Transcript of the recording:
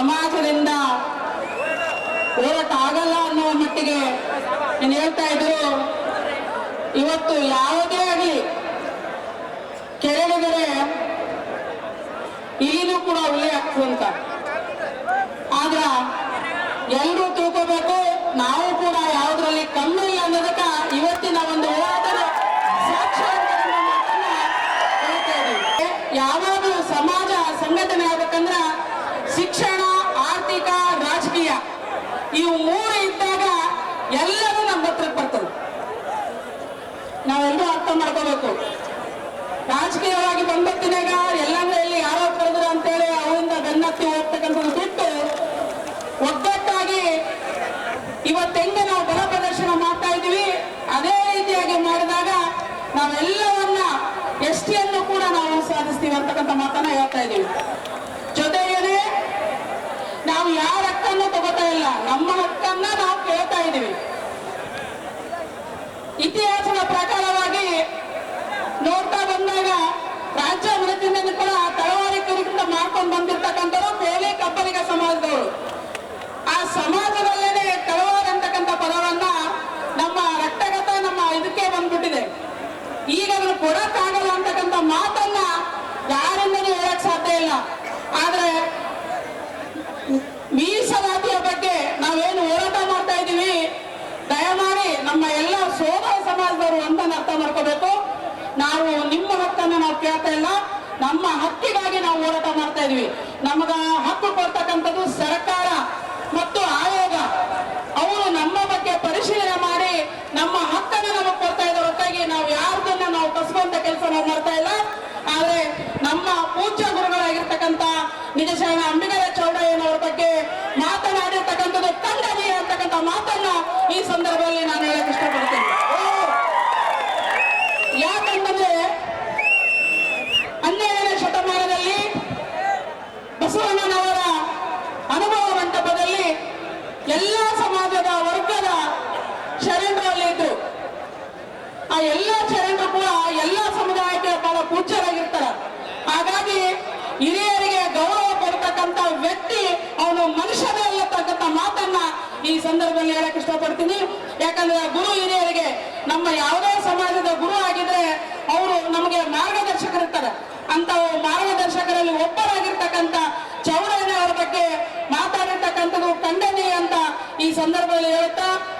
ಸಮಾಜದಿಂದ ಹೋರಾಟ ಆಗಲ್ಲ ಅನ್ನೋ ಮಟ್ಟಿಗೆ ನೀನು ಹೇಳ್ತಾ ಇದ್ರು ಇವತ್ತು ಯಾವುದೇ ಆಗಲಿ ಕೆರಳಿದರೆ ಇಲ್ಲಿನೂ ಕೂಡ ಉಲ್ಲೆ ಆಗ್ತದಂತ ಆದ್ರ ಎಲ್ಲರೂ ತಿಳ್ಕೋಬೇಕು, ನಾವು ಕೂಡ ಯಾವುದ್ರಲ್ಲಿ ಕಮ್ಮಿ ಇಲ್ಲ ಅನ್ನೋದಕ್ಕ ಇವತ್ತಿನ ಒಂದು ಹೋರಾಟದ ಅಂತ ಹೇಳ್ತಾ. ಯಾವಾಗಲೂ ಸಮಾಜ ಸಂಘಟನೆ ಆಗ್ಬೇಕಂದ್ರ ಶಿಕ್ಷಣ ಆರ್ಥಿಕ ರಾಜಕೀಯ. ಇವು ಮೂರು ಇದ್ದಾಗ ಎಲ್ಲರೂ ನಮ್ಮ ಹತ್ರ ಬರ್ತದೆ ನಾವೆಲ್ಲರೂ ಅರ್ಥ ಮಾಡ್ಕೋಬೇಕು. ರಾಜಕೀಯವಾಗಿ ಬಂದತ್ತಿನಾಗ ಎಲ್ಲಂದ್ರೆ ಇಲ್ಲಿ ಯಾರೋ ಕರೆದ್ರು ಅಂತೇಳಿ ಅವರಿಂದ ಬೆನ್ನತ್ತಿ ಹೋಗ್ತಕ್ಕಂಥದ್ದು ಬಿಟ್ಟು ಒಗ್ಗಟ್ಟಾಗಿ ಇವತ್ತೆಂಗೆ ನಾವು ಬಲ ಪ್ರದರ್ಶನ ಮಾಡ್ತಾ ಇದ್ದೀವಿ, ಅದೇ ರೀತಿಯಾಗಿ ಮಾಡಿದಾಗ ನಾವೆಲ್ಲವನ್ನ ಎಷ್ಟಿಯನ್ನು ಕೂಡ ನಾವು ಸಾಧಿಸ್ತೀವಿ ಅಂತಕ್ಕಂಥ ಮಾತನ್ನ ಹೇಳ್ತಾ ಇದೀವಿ ಜೊತೆಗೇನೆ ನಾವು ಯಾರ ಹಕ್ಕನ್ನು ತಗೋತಾ ಇಲ್ಲ ನಮ್ಮ ಹಕ್ಕನ್ನ ನಾವು ಕೇಳ್ತಾ ಇದೀವಿ ಇತಿಹಾಸದ ಪ್ರಕಾರವಾಗಿ ನೋಡ್ತಾ ಬಂದಾಗ ರಾಜ್ಯ ಮನಸ್ಸಿನಿಂದ ಕೂಡ ತಳವಾರಿ ಕರಿಗಿಂತ ಮಾಡ್ಕೊಂಡು ಬಂದಿರ್ತಕ್ಕಂಥವ್ರು ಕೋಲಿ ಕಬ್ಬಲಿಗ ಸಮಾಜದವರು. ಆ ಸಮಾಜದಲ್ಲೇನೆ ತಳವಾರ ಅಂತಕ್ಕಂಥ ಪದವನ್ನ ನಮ್ಮ ರಕ್ತಗತ, ನಮ್ಮ ಇದಕ್ಕೆ ಬಂದ್ಬಿಟ್ಟಿದೆ. ಈಗ ಅದನ್ನು ಕೊಡಕ್ಕಾಗಲ್ಲ ಅಂತಕ್ಕಂಥ ಮಾತನ್ನ ಯಾರಿಂದನೂ ಹೇಳಕ್ ಸಾಧ್ಯ ಇಲ್ಲ. ಆದ್ರೆ ಮೀಸಲಾತಿಯ ಬಗ್ಗೆ ನಾವೇನು ಹೋರಾಟ ಮಾಡ್ತಾ ಇದ್ದೀವಿ, ದಯಮಾಡಿ ನಮ್ಮ ಎಲ್ಲ ಸೋದರ ಸಮಾಜದವರು ಒಂದನ್ನು ಅರ್ಥ ಮಾಡ್ಕೋಬೇಕು. ನಾವು ನಿಮ್ಮ ಹಕ್ಕನ್ನು ನಾವು ಕೇಳ್ತಾ ಇಲ್ಲ, ನಮ್ಮ ಹಕ್ಕಿಗಾಗಿ ನಾವು ಹೋರಾಟ ಮಾಡ್ತಾ ಇದೀವಿ ನಮಗ ಹಕ್ಕು ಕೊಡ್ತಕ್ಕಂಥದ್ದು ಸರ್ಕಾರ ಮತ್ತು ಆಯೋಗ. ಅವರು ನಮ್ಮ ಬಗ್ಗೆ ಪರಿಶೀಲನೆ ಮಾಡಿ ನಮ್ಮ ಹಕ್ಕನ್ನು ನಮಗೆ ಕೊಡ್ತಾ ಇದ್ದಾರೆ ಹೊರತಾಗಿ ನಾವು ಯಾರ್ದನ್ನ ನಾವು ಕಸ್ಕೊಂತ ಕೆಲಸ ನಾವು ಮಾಡ್ತಾ ಇಲ್ಲ. ಆದ್ರೆ ನಮ್ಮ ಪೂಜ್ಯ ಗುರುಗಳಾಗಿರ್ತಕ್ಕಂಥ ನಿಜಶರಣ ಅಂಬಿಗರ ಚೌಡಯ್ಯನವರ ಬಗ್ಗೆ ಮಾತನಾಡಿರ್ತಕ್ಕಂಥದ್ದು ಖಂಡನೀಯ ಅಂತಕ್ಕಂಥ ಮಾತನ್ನ ಈ ಸಂದರ್ಭದಲ್ಲಿ ನಾನು ಹೇಳಕ್ ಇಷ್ಟಪಡ್ತೇನೆ ಯಾಕಂತಂದ್ರೆ ಹನ್ನೆರಡನೇ ಶತಮಾನದಲ್ಲಿ ಬಸವಣ್ಣನವರ ಅನುಭವ ಮಂಟಪದಲ್ಲಿ ಎಲ್ಲ ಸಮಾಜದ ವರ್ಗದ ಶರಣರಲ್ಲಿ ಆ ಎಲ್ಲ ಶರಣರು ಕೂಡ ಸಂದರ್ಭದಲ್ಲಿ ಹೇಳಕ್ ಇಷ್ಟಪಡ್ತೀನಿ. ಯಾಕಂದ್ರೆ ಗುರು ಹಿರಿಯರಿಗೆ ನಮ್ಮ ಯಾವುದೇ ಸಮಾಜದ ಗುರು ಆಗಿದ್ರೆ ಅವರು ನಮಗೆ ಮಾರ್ಗದರ್ಶಕರಿರ್ತಾರೆ. ಅಂತ ಮಾರ್ಗದರ್ಶಕರಲ್ಲಿ ಒಬ್ಬರಾಗಿರ್ತಕ್ಕಂಥ ಚೌಡಯ್ಯನವರ ಬಗ್ಗೆ ಮಾತಾಡಿರ್ತಕ್ಕಂಥದ್ದು ಖಂಡನೀಯ ಅಂತ ಈ ಸಂದರ್ಭದಲ್ಲಿ ಹೇಳ್ತಾ